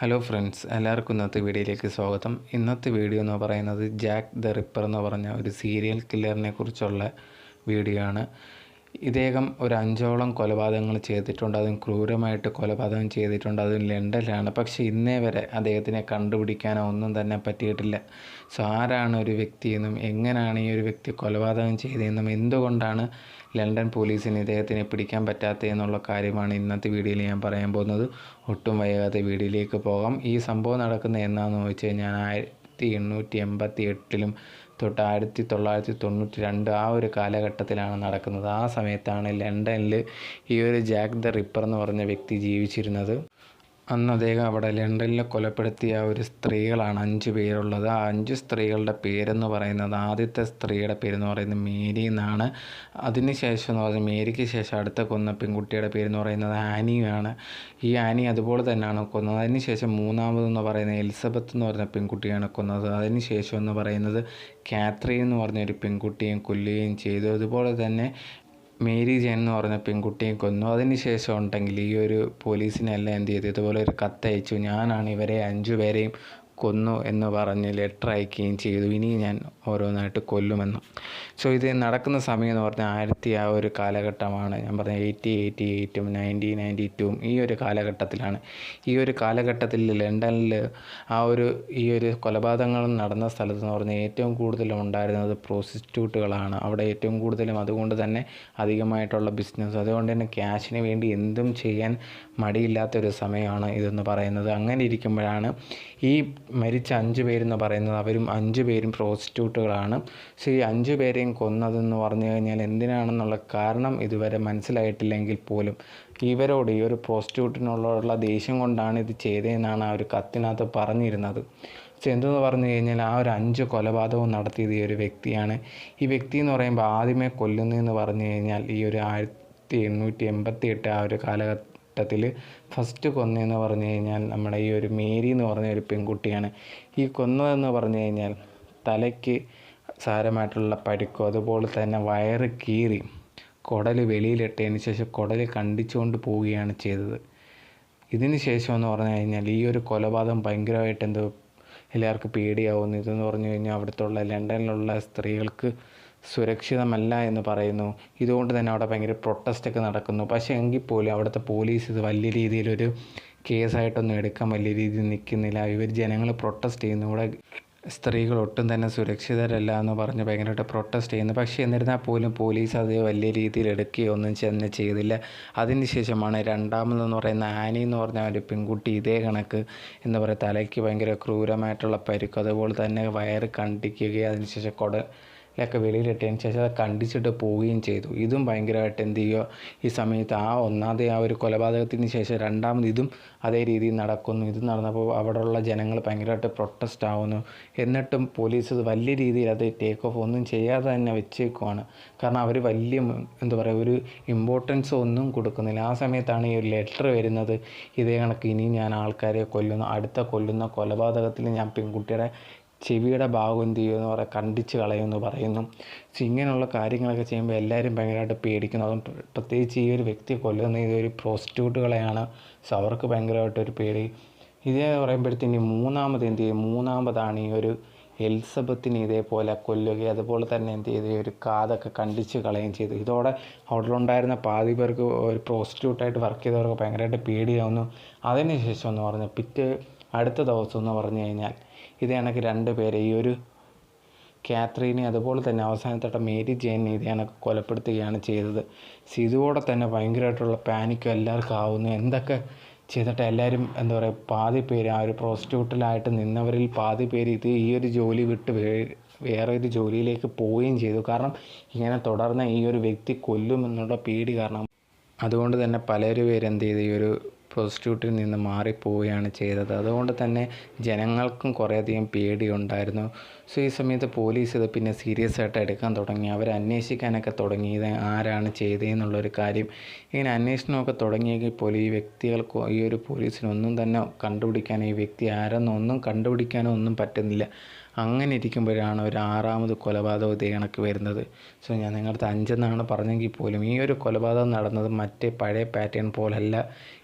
Hello friends എല്ലാവർക്കും ഇന്നത്തെ വീഡിയോയിലേക്ക് സ്വാഗതം. ഇന്നത്തെ വീഡിയോ എന്ന് പറയുന്നത് ജാക്ക് ദ റിപ്പർ എന്ന് പറഞ്ഞ ഒരു സീരിയൽ കില്ലറിനെ കുറിച്ചുള്ള വീഡിയോ ആണ്. ഇദ്ദേഹം ഒരു അഞ്ചോളം കൊലപാതകങ്ങൾ ചെയ്തിട്ടുണ്ട്. അതും ക്രൂരമായിട്ട് കൊലപാതകം ചെയ്തിട്ടുണ്ട്. അതും ലണ്ടനിലാണ്. പക്ഷേ ഇന്നേ വരെ അദ്ദേഹത്തിനെ കണ്ടുപിടിക്കാനോ ഒന്നും തന്നെ പറ്റിയിട്ടില്ല. സോ ആരാണ് ഒരു വ്യക്തിയെന്നും എങ്ങനെയാണ് ഈ ഒരു വ്യക്തി കൊലപാതകം ചെയ്തതെന്നും എന്തുകൊണ്ടാണ് ലണ്ടൻ പോലീസിന് ഇദ്ദേഹത്തിനെ പിടിക്കാൻ പറ്റാത്ത എന്നുള്ള കാര്യമാണ് ഇന്നത്തെ വീഡിയോയിൽ ഞാൻ പറയാൻ പോകുന്നത്. ഒട്ടും വൈകാതെ വീഡിയോയിലേക്ക് പോകാം. ഈ സംഭവം നടക്കുന്ന എന്നാണെന്ന് വെച്ച് കഴിഞ്ഞാൽ ആയിരത്തി എണ്ണൂറ്റി എൺപത്തി എട്ടിലും തൊട്ട് ആയിരത്തി തൊള്ളായിരത്തി തൊണ്ണൂറ്റി രണ്ട് ആ ഒരു കാലഘട്ടത്തിലാണ് നടക്കുന്നത്. ആ സമയത്താണ് ലണ്ടനിൽ ഈ ഒരു ജാക്ക് ദ റിപ്പർ എന്ന് പറഞ്ഞ വ്യക്തി ജീവിച്ചിരുന്നത്. അന്ന് അദ്ദേഹം അവിടെ ലണ്ടനിൽ കൊലപ്പെടുത്തിയ ഒരു സ്ത്രീകളാണ് അഞ്ച് പേരുള്ളത്. ആ അഞ്ച് സ്ത്രീകളുടെ പേരെന്ന് പറയുന്നത് ആദ്യത്തെ സ്ത്രീയുടെ പേരെന്ന് പറയുന്നത് മേരി എന്നാണ്. അതിന് ശേഷം എന്ന് പറഞ്ഞാൽ മേരിക്ക് ശേഷം അടുത്ത കൊന്ന പെൺകുട്ടിയുടെ പേരെന്ന് പറയുന്നത് ആനിയാണ് ഈ ആനി അതുപോലെ തന്നെയാണ് കൊന്നത്. അതിന് ശേഷം മൂന്നാമതെന്ന് പറയുന്നത് എലിസബത്ത് എന്ന് പറയുന്ന പെൺകുട്ടിയാണ് കൊന്നത്. അതിന് ശേഷം എന്ന് പറയുന്നത് കാത്രീൻ എന്ന് പറഞ്ഞ ഒരു പെൺകുട്ടിയും കൊല്ലുകയും ചെയ്തു. അതുപോലെ തന്നെ മേരി ജയൻ എന്ന് പറഞ്ഞ പെൺകുട്ടിയെ കൊന്നു. അതിന് ശേഷം ഉണ്ടെങ്കിൽ ഈ ഒരു പോലീസിനെല്ലാം എന്ത് ചെയ്തു? ഇതുപോലെ ഒരു കത്തയച്ചു. ഞാനാണ് ഇവരെ അഞ്ചു പേരെയും കൊന്നു എന്ന് പറഞ്ഞ് ലെറ്റർ അയക്കുകയും ചെയ്തു. ഇനി ഞാൻ ഓരോന്നായിട്ട് കൊല്ലുമെന്നും. സോ ഇത് നടക്കുന്ന സമയം എന്ന് പറഞ്ഞാൽ ആയിരത്തി ആ ഒരു കാലഘട്ടമാണ്. ഞാൻ പറഞ്ഞ എയ്റ്റി എയ്റ്റി എയ്റ്റും നയന്റി നയന്റി ടുവും ഈ ഒരു കാലഘട്ടത്തിലാണ്. ഈ ഒരു കാലഘട്ടത്തിൽ ലണ്ടനിൽ ആ ഒരു ഈ ഒരു കൊലപാതകങ്ങൾ നടന്ന സ്ഥലത്ത് എന്ന് പറഞ്ഞാൽ ഏറ്റവും കൂടുതലും ഉണ്ടായിരുന്നത് പ്രോസ്റ്റിറ്റ്യൂട്ടുകളാണ് അവിടെ ഏറ്റവും കൂടുതലും അതുകൊണ്ട് തന്നെ അധികമായിട്ടുള്ള ബിസിനസ് അതുകൊണ്ട് തന്നെ ക്യാഷിന് വേണ്ടി എന്തും ചെയ്യാൻ മടിയില്ലാത്തൊരു സമയമാണ് ഇതെന്ന് പറയുന്നത്. അങ്ങനെ ഇരിക്കുമ്പോഴാണ് ഈ മരിച്ച അഞ്ച് പേരെന്ന് പറയുന്നത് അവരും അഞ്ച് പേരും പ്രോസ്റ്റിറ്റ്യൂട്ടുകളാണ് പക്ഷേ ഈ അഞ്ച് പേരെയും കൊന്നതെന്ന് പറഞ്ഞു കഴിഞ്ഞാൽ എന്തിനാണെന്നുള്ള കാരണം ഇതുവരെ മനസ്സിലായിട്ടില്ലെങ്കിൽ പോലും ഇവരോട് ഈ ഒരു പ്രോസ്റ്റിറ്റ്യൂട്ടിനുള്ള ദേഷ്യം കൊണ്ടാണ് ഇത് ചെയ്തതെന്നാണ് ആ ഒരു കത്തിനകത്ത് പറഞ്ഞിരുന്നത്. പക്ഷെ എന്തെന്ന് പറഞ്ഞു കഴിഞ്ഞാൽ ആ ഒരു അഞ്ച് കൊലപാതകവും നടത്തിയത് ഈ ഒരു വ്യക്തിയാണ്. ഈ വ്യക്തി എന്ന് പറയുമ്പോൾ ആദ്യമേ കൊല്ലുന്നതെന്ന് പറഞ്ഞു കഴിഞ്ഞാൽ ഈ ഒരു ആയിരത്തി എണ്ണൂറ്റി എൺപത്തി എട്ട് ആ ഒരു കാലഘട്ടത്തിൽ ഫസ്റ്റ് കൊന്നതെന്ന് പറഞ്ഞു കഴിഞ്ഞാൽ നമ്മുടെ ഈ ഒരു മേരി എന്ന് പറഞ്ഞ ഒരു പെൺകുട്ടിയാണ്. ഈ കൊന്നതെന്ന് പറഞ്ഞു കഴിഞ്ഞാൽ തലയ്ക്ക് സാരമായിട്ടുള്ള പരിക്കോ അതുപോലെ തന്നെ വയറ് കീറി കുടൽ വെളിയിലിട്ടതിന് ശേഷം കുടൽ കണ്ടിച്ചുകൊണ്ട് പോവുകയാണ് ചെയ്തത്. ഇതിന് ശേഷം എന്ന് പറഞ്ഞു കഴിഞ്ഞാൽ ഈ ഒരു കൊലപാതകം ഭയങ്കരമായിട്ട് എന്തോ എല്ലാവർക്കും പേടിയാവുന്നു. ഇതെന്ന് പറഞ്ഞു കഴിഞ്ഞാൽ അവിടുത്തെ ലണ്ടനിലുള്ള സ്ത്രീകൾക്ക് സുരക്ഷിതമല്ല എന്ന് പറയുന്നു. ഇതുകൊണ്ട് തന്നെ അവിടെ ഭയങ്കര പ്രൊട്ടസ്റ്റൊക്കെ നടക്കുന്നു. പക്ഷേ എങ്കിൽ പോലും അവിടുത്തെ പോലീസ് ഇത് വലിയ രീതിയിലൊരു കേസായിട്ടൊന്നും എടുക്കാൻ വലിയ രീതിയിൽ നിൽക്കുന്നില്ല. ഇവർ ജനങ്ങൾ പ്രൊട്ടസ്റ്റ് ചെയ്യുന്നു. ഇവിടെ സ്ത്രീകൾ ഒട്ടും തന്നെ സുരക്ഷിതരല്ല എന്ന് പറഞ്ഞ് ഭയങ്കരമായിട്ട് പ്രൊട്ടസ്റ്റ് ചെയ്യുന്നു. പക്ഷേ എന്നിരുന്നാൽ പോലും പോലീസ് അത് വലിയ രീതിയിൽ എടുക്കുകയോ ഒന്നും ചെന്ന് ചെയ്തില്ല. അതിനുശേഷമാണ് രണ്ടാമതെന്ന് പറയുന്ന ആനി എന്ന് പറഞ്ഞ ഒരു പെൺകുട്ടി ഇതേ കണക്ക് എന്ന് പറയുക തലയ്ക്ക് ഭയങ്കര ക്രൂരമായിട്ടുള്ള പരുക്ക്. അതുപോലെ തന്നെ വയറ് കണ്ടിക്കുകയും അതിനുശേഷം കൊട ലൊക്കെ വെളിയിലിട്ടതിന് ശേഷം അത് കണ്ടിച്ചിട്ട് പോവുകയും ചെയ്തു. ഇതും ഭയങ്കരമായിട്ട് എന്ത് ചെയ്യുക ഈ സമയത്ത് ആ ഒന്നാമത് ആ ഒരു കൊലപാതകത്തിന് ശേഷം രണ്ടാമത് ഇതും അതേ രീതിയിൽ നടക്കുന്നു. ഇത് നടന്നപ്പോൾ അവിടെയുള്ള ജനങ്ങൾ ഭയങ്കരമായിട്ട് പ്രൊട്ടസ്റ്റ് ആവുന്നു. എന്നിട്ടും പോലീസ് വലിയ രീതിയിൽ അത് ടേക്ക് ഓഫ് ഒന്നും ചെയ്യാതെ തന്നെ വെച്ചേക്കുവാണ്. കാരണം അവർ വലിയ എന്താ പറയുക ഒരു ഇമ്പോർട്ടൻസ് ഒന്നും കൊടുക്കുന്നില്ല. ആ സമയത്താണ് ഈ ഒരു ലെറ്റർ വരുന്നത്. ഇതേ കണക്ക് ഇനി ഞാൻ ആൾക്കാരെ കൊല്ലുന്നു. അടുത്ത കൊല്ലുന്ന കൊലപാതകത്തിൽ ഞാൻ പെൺകുട്ടിയുടെ ചെവിയുടെ ഭാഗം എന്ത് ചെയ്യുമെന്ന് പറയാം കണ്ടിച്ച് കളയുമെന്ന് പറയുന്നു. സോ ഇങ്ങനെയുള്ള കാര്യങ്ങളൊക്കെ ചെയ്യുമ്പോൾ എല്ലാവരും ഭയങ്കരമായിട്ട് പേടിക്കുന്നു. അതും പ്രത്യേകിച്ച് ഈ ഒരു വ്യക്തി കൊല്ലുന്ന ഈ ഒരു പ്രോസ്റ്റിറ്റ്യൂട്ടുകളെയാണ് സോ അവർക്ക് ഭയങ്കരമായിട്ടൊരു പേടി. ഇതേ പറയുമ്പോഴത്തേന് മൂന്നാമത് എന്ത് ചെയ്യും? മൂന്നാമതാണ് ഈ ഒരു എലിസബത്തിനെ ഇതേപോലെ കൊല്ലുകയും അതുപോലെ തന്നെ എന്ത് ചെയ്തു ഒരു കാതൊക്കെ കണ്ടിച്ച് കളയുകയും ചെയ്തു. ഇതോടെ അവിടെ ഉണ്ടായിരുന്ന പാതി പേർക്ക് ഒരു പ്രോസ്റ്റിറ്റ്യൂട്ടായിട്ട് വർക്ക് ചെയ്തവർക്ക് ഭയങ്കരമായിട്ട് പേടിയാവുന്നു. അതിന് ശേഷം എന്ന് പറഞ്ഞാൽ പിറ്റേ അടുത്ത ദിവസം എന്ന് പറഞ്ഞു കഴിഞ്ഞാൽ ഇത് കണക്ക് രണ്ട് പേരെ ഈ ഒരു കാത്രീനെ അതുപോലെ തന്നെ അവസാനത്തോട്ട മേരി ജെയിനെ ഇത് കണക്ക് കൊലപ്പെടുത്തുകയാണ് ചെയ്തത്. സിതുവോടെ തന്നെ ഭയങ്കരമായിട്ടുള്ള പാനിക്കും എല്ലാവർക്കും ആവുന്നു. എന്തൊക്കെ ചെയ്തിട്ട് എല്ലാവരും എന്താ പറയുക പാതി പേര് ആ ഒരു പ്രോസ്റ്റിറ്റ്യൂട്ടിലായിട്ട് നിന്നവരിൽ പാതി പേര് ഇത് ഈ ഒരു ജോലി വിട്ട് വേറെ ഒരു ജോലിയിലേക്ക് പോവുകയും ചെയ്തു. കാരണം ഇങ്ങനെ തുടർന്ന് ഈ ഒരു വ്യക്തി കൊല്ലുമെന്നുള്ള പേടി കാരണം അതുകൊണ്ട് തന്നെ പലരും പേര് എന്ത് ചെയ്തു? ഈ ഒരു പ്രോസ്റ്റിറ്റ്യൂട്ടിൽ നിന്ന് മാറിപ്പോവുകയാണ് ചെയ്തത്. അതുകൊണ്ട് തന്നെ ജനങ്ങൾക്കും കുറേയധികം പേടിയുണ്ടായിരുന്നു. സോ ഈ സമയത്ത് പോലീസ് ഇത് പിന്നെ സീരിയസ് ആയിട്ട് എടുക്കാൻ തുടങ്ങി. അവർ അന്വേഷിക്കാനൊക്കെ തുടങ്ങി. ഇത് ആരാണ് ചെയ്തതെന്നുള്ളൊരു കാര്യം ഇങ്ങനെ അന്വേഷണമൊക്കെ തുടങ്ങിയെങ്കിൽ പോലും ഈ വ്യക്തികൾക്ക് ഈ ഒരു പോലീസിനൊന്നും തന്നെ കണ്ടുപിടിക്കാൻ ഈ വ്യക്തി ആരെന്നോ ഒന്നും കണ്ടുപിടിക്കാനോ ഒന്നും പറ്റുന്നില്ല. അങ്ങനെ ഇരിക്കുമ്പോഴാണ് ഒരു ആറാമത് കൊലപാതക ഇതേ കണക്ക് വരുന്നത്. സോ ഞാൻ നിങ്ങളുടെ അഞ്ചെന്നാണ് പറഞ്ഞെങ്കിൽ പോലും ഈ ഒരു കൊലപാതകം നടന്നത് മറ്റേ പഴയ പാറ്റേൺ പോലല്ല.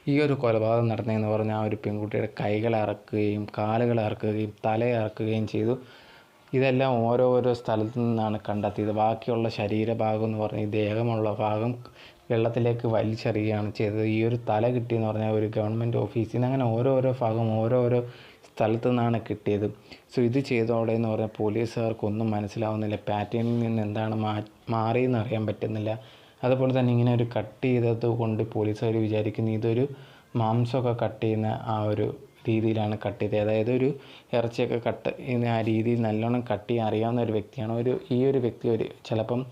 ഈ ഒരു കൊലപാതകം നടന്നതെന്ന് പറഞ്ഞാൽ ആ ഒരു പെൺകുട്ടിയുടെ കൈകൾ ഇറക്കുകയും കാലുകൾ ഇറക്കുകയും തല ഇറക്കുകയും ചെയ്തു. ഇതെല്ലാം ഓരോ ഓരോ സ്ഥലത്തു നിന്നാണ് കണ്ടെത്തിയത്. ബാക്കിയുള്ള ശരീരഭാഗം എന്ന് പറഞ്ഞാൽ ഈ ദേഹമുള്ള ഭാഗം വെള്ളത്തിലേക്ക് വലിച്ചെറിയുകയാണ് ചെയ്തത്. ഈ ഒരു തല കിട്ടിയെന്ന് പറഞ്ഞാൽ ഒരു ഗവൺമെന്റ് ഓഫീസിൽ നിന്ന് അങ്ങനെ ഓരോരോ ഭാഗം ഓരോരോ സ്ഥലത്തു നിന്നാണ് കിട്ടിയത്. സോ ഇത് ചെയ്തോടെ എന്ന് പറഞ്ഞാൽ പോലീസുകാർക്കൊന്നും മനസ്സിലാവുന്നില്ല. പാറ്റേണിൽ നിന്ന് എന്താണ് മാ മാറിയെന്ന് അറിയാൻ പറ്റുന്നില്ല. അതുപോലെ തന്നെ ഇങ്ങനെ ഒരു കട്ട് ചെയ്തത് കൊണ്ട് പോലീസുകാർ വിചാരിക്കുന്നു ഇതൊരു മാംസമൊക്കെ കട്ട് ചെയ്യുന്ന ആ ഒരു രീതിയിലാണ് കട്ട് ചെയ്തത്. അതായത് ഒരു ഇറച്ചിയൊക്കെ കട്ട് ചെയ്യുന്ന ആ രീതിയിൽ നല്ലോണം കട്ട് ചെയ്യാൻ അറിയാവുന്ന ഒരു വ്യക്തിയാണ്. ഒരു ഈ ഒരു വ്യക്തി ഒരു ചിലപ്പം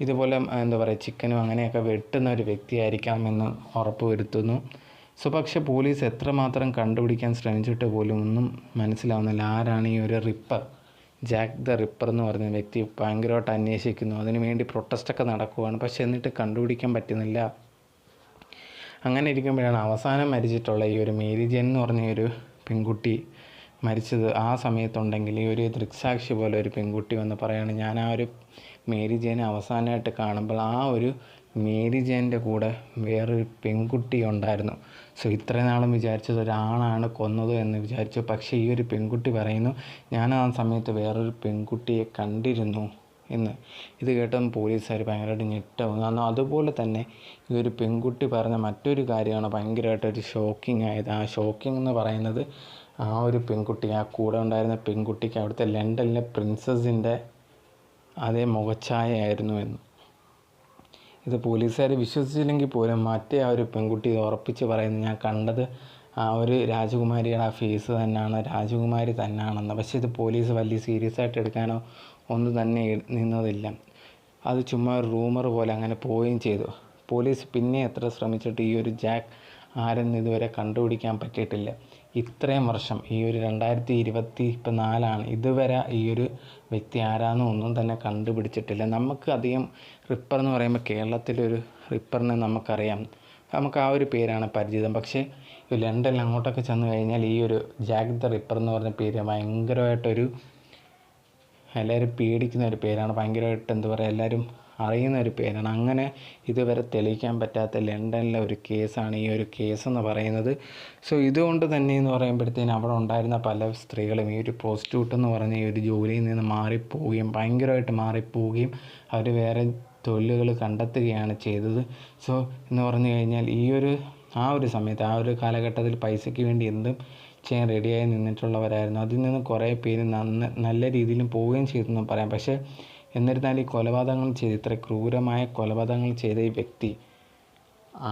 ഇതുപോലെ എന്താ പറയുക ചിക്കനും അങ്ങനെയൊക്കെ വെട്ടുന്ന ഒരു വ്യക്തിയായിരിക്കാമെന്ന് ഉറപ്പ് വരുത്തുന്നു. സോ പക്ഷേ പോലീസ് എത്രമാത്രം കണ്ടുപിടിക്കാൻ ശ്രമിച്ചിട്ട് പോലും ഒന്നും മനസ്സിലാവുന്നില്ല. ആരാണ് ഈ ഒരു റിപ്പർ ജാക്ക് ദ റിപ്പർ എന്ന് പറയുന്ന വ്യക്തി ഭയങ്കരമായിട്ട് അന്വേഷിക്കുന്നു. അതിനു വേണ്ടി പ്രൊട്ടസ്റ്റൊക്കെ നടക്കുവാണ്. പക്ഷെ എന്നിട്ട് കണ്ടുപിടിക്കാൻ പറ്റുന്നില്ല. അങ്ങനെ ഇരിക്കുമ്പോഴാണ് അവസാനം മരിച്ചിട്ടുള്ള ഈ ഒരു മേരി ജെൻ എന്ന് പറഞ്ഞ ഒരു പെൺകുട്ടി മരിച്ചത്. ആ സമയത്തുണ്ടെങ്കിൽ ഈ ഒരു ദൃക്സാക്ഷി പോലെ ഒരു പെൺകുട്ടി വന്ന് പറയാണ് ഞാൻ ആ ഒരു മേരി ജെയിനെ അവസാനമായിട്ട് കാണുമ്പോൾ ആ ഒരു മേരി ജെയിന്റെ കൂടെ വേറൊരു പെൺകുട്ടി ഉണ്ടായിരുന്നു. സോ ഇത്രയും നാളും വിചാരിച്ചത് ഒരാളാണ് കൊന്നത് എന്ന് വിചാരിച്ചു. പക്ഷേ ഈ ഒരു പെൺകുട്ടി പറയുന്നു ഞാൻ ആ സമയത്ത് വേറൊരു പെൺകുട്ടിയെ കണ്ടിരുന്നു എന്ന്. ഇത് കേട്ടതും പോലീസുകാർ ഭയങ്കരമായിട്ട് ഞെട്ടും കാരണം അതുപോലെ തന്നെ ഈ ഒരു പെൺകുട്ടി പറഞ്ഞ മറ്റൊരു കാര്യമാണ് ഭയങ്കരമായിട്ടൊരു ഷോക്കിംഗ് ആയത്. ആ ഷോക്കിംഗ് എന്ന് പറയുന്നത് ആ ഒരു പെൺകുട്ടി ആ കൂടെ ഉണ്ടായിരുന്ന പെൺകുട്ടിക്ക് അവിടുത്തെ ലണ്ടനിലെ പ്രിൻസസിന്റെ അതേ മുഖഛായയായിരുന്നു എന്ന്. ഇത് പോലീസുകാർ വിശ്വസിച്ചില്ലെങ്കിൽ പോലും മറ്റേ ആ ഒരു പെൺകുട്ടി ഉറപ്പിച്ച് പറയുന്നത് ഞാൻ കണ്ടത് ആ ഒരു രാജകുമാരിയുടെ ആ ഫേസ് തന്നെയാണ്. രാജകുമാരി തന്നെയാണെന്ന്. പക്ഷേ ഇത് പോലീസ് വലിയ സീരിയസ് ആയിട്ട് എടുക്കാനോ ഒന്നും തന്നെ നിന്നതില്ല. അത് ചുമ്മാ ഒരു റൂമർ പോലെ അങ്ങനെ പോവുകയും ചെയ്തു. പോലീസ് പിന്നെ എത്ര ശ്രമിച്ചിട്ട് ഈ ഒരു ജാക്ക് ആരെന്ന് ഇതുവരെ കണ്ടുപിടിക്കാൻ പറ്റിയിട്ടില്ല. ഇത്രയും വർഷം ഈ ഒരു രണ്ടായിരത്തി ഇരുപത്തി ഇപ്പം നാലാണ് ഇതുവരെ ഈ ഒരു വ്യക്തി ആരാന്നും ഒന്നും തന്നെ കണ്ടുപിടിച്ചിട്ടില്ല. നമുക്ക് അധികം റിപ്പർ എന്ന് പറയുമ്പോൾ കേരളത്തിലൊരു റിപ്പറിനെ നമുക്കറിയാം. നമുക്ക് ആ ഒരു പേരാണ് പരിചിതം. പക്ഷേ ലണ്ടനിൽ അങ്ങോട്ടൊക്കെ ചെന്ന് കഴിഞ്ഞാൽ ഈ ഒരു ജാക്ക് ദ റിപ്പർ എന്ന് പറഞ്ഞ പേര് ഭയങ്കരമായിട്ടൊരു എല്ലാവരും പേടിക്കുന്ന ഒരു പേരാണ്. ഭയങ്കരമായിട്ട് എന്താ പറയുക എല്ലാവരും അറിയുന്ന ഒരു പേരാണ്. അങ്ങനെ ഇതുവരെ തെളിയിക്കാൻ പറ്റാത്ത ലണ്ടനിലെ ഒരു കേസാണ് ഈ ഒരു കേസ് എന്ന് പറയുന്നത്. സോ ഇതുകൊണ്ട് തന്നെ എന്ന് പറയുമ്പോഴത്തേന് അവിടെ ഉണ്ടായിരുന്ന പല സ്ത്രീകളും ഈ ഒരു പ്രോസ്റ്റിറ്റ്യൂട്ട് എന്ന് പറഞ്ഞ ഈ ഒരു ജോലിയിൽ നിന്ന് മാറിപ്പോവുകയും ഭയങ്കരമായിട്ട് മാറിപ്പോവുകയും അവർ വേറെ തൊഴിലുകൾ കണ്ടെത്തുകയാണ് ചെയ്തത്. സോ എന്ന് പറഞ്ഞു കഴിഞ്ഞാൽ ഈ ഒരു ആ ഒരു സമയത്ത് ആ ഒരു കാലഘട്ടത്തിൽ പൈസയ്ക്ക് വേണ്ടി എന്തും ചെയ്യാൻ റെഡിയായി നിന്നിട്ടുള്ളവരായിരുന്നു. അതിൽ നിന്ന് കുറേ പേര് നന്ന നല്ല രീതിയിലും പോവുകയും ചെയ്തെന്ന് പറയാം. പക്ഷേ എന്നിരുന്നാലും ഈ കൊലപാതകങ്ങൾ ചെയ്ത് ഇത്ര ക്രൂരമായ കൊലപാതകങ്ങൾ ചെയ്ത ഈ വ്യക്തി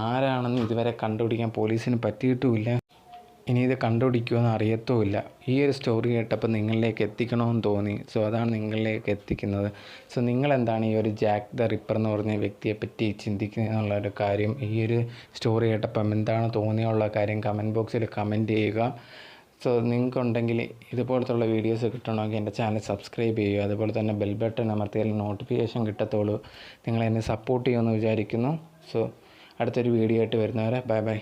ആരാണെന്ന് ഇതുവരെ കണ്ടുപിടിക്കാൻ പോലീസിന് പറ്റിയിട്ടുമില്ല. ഇനി ഇത് കണ്ടുപിടിക്കുമെന്ന് അറിയത്തുമില്ല. ഈ ഒരു സ്റ്റോറി കേട്ടപ്പോൾ നിങ്ങളിലേക്ക് എത്തിക്കണമെന്ന് തോന്നി. സോ അതാണ് നിങ്ങളിലേക്ക് എത്തിക്കുന്നത്. സോ നിങ്ങളെന്താണ് ഈ ഒരു ജാക്ക് ദ റിപ്പർ എന്ന് പറഞ്ഞ വ്യക്തിയെപ്പറ്റി എന്നുള്ള ഒരു കാര്യം ഈ ഒരു സ്റ്റോറി കേട്ടപ്പം എന്താണ് തോന്നിയുള്ള കാര്യം? കമന്റ് ബോക്സിൽ കമന്റ് ചെയ്യുക. സോ നിങ്ങൾക്കുണ്ടെങ്കിൽ ഇതുപോലത്തുള്ള വീഡിയോസ് കിട്ടണമെങ്കിൽ എന്റെ ചാനൽ സബ്സ്ക്രൈബ് ചെയ്യുക. അതുപോലെ തന്നെ ബെൽ ബട്ടൺ അമർത്തിയാൽ നോട്ടിഫിക്കേഷൻ കിട്ടത്തുള്ളൂ. നിങ്ങൾ എന്നെ സപ്പോർട്ട് ചെയ്യുമെന്ന് വിചാരിക്കുന്നു. സോ അടുത്തൊരു വീഡിയോ ആയിട്ട് വരുന്നവരെ ബൈ ബൈ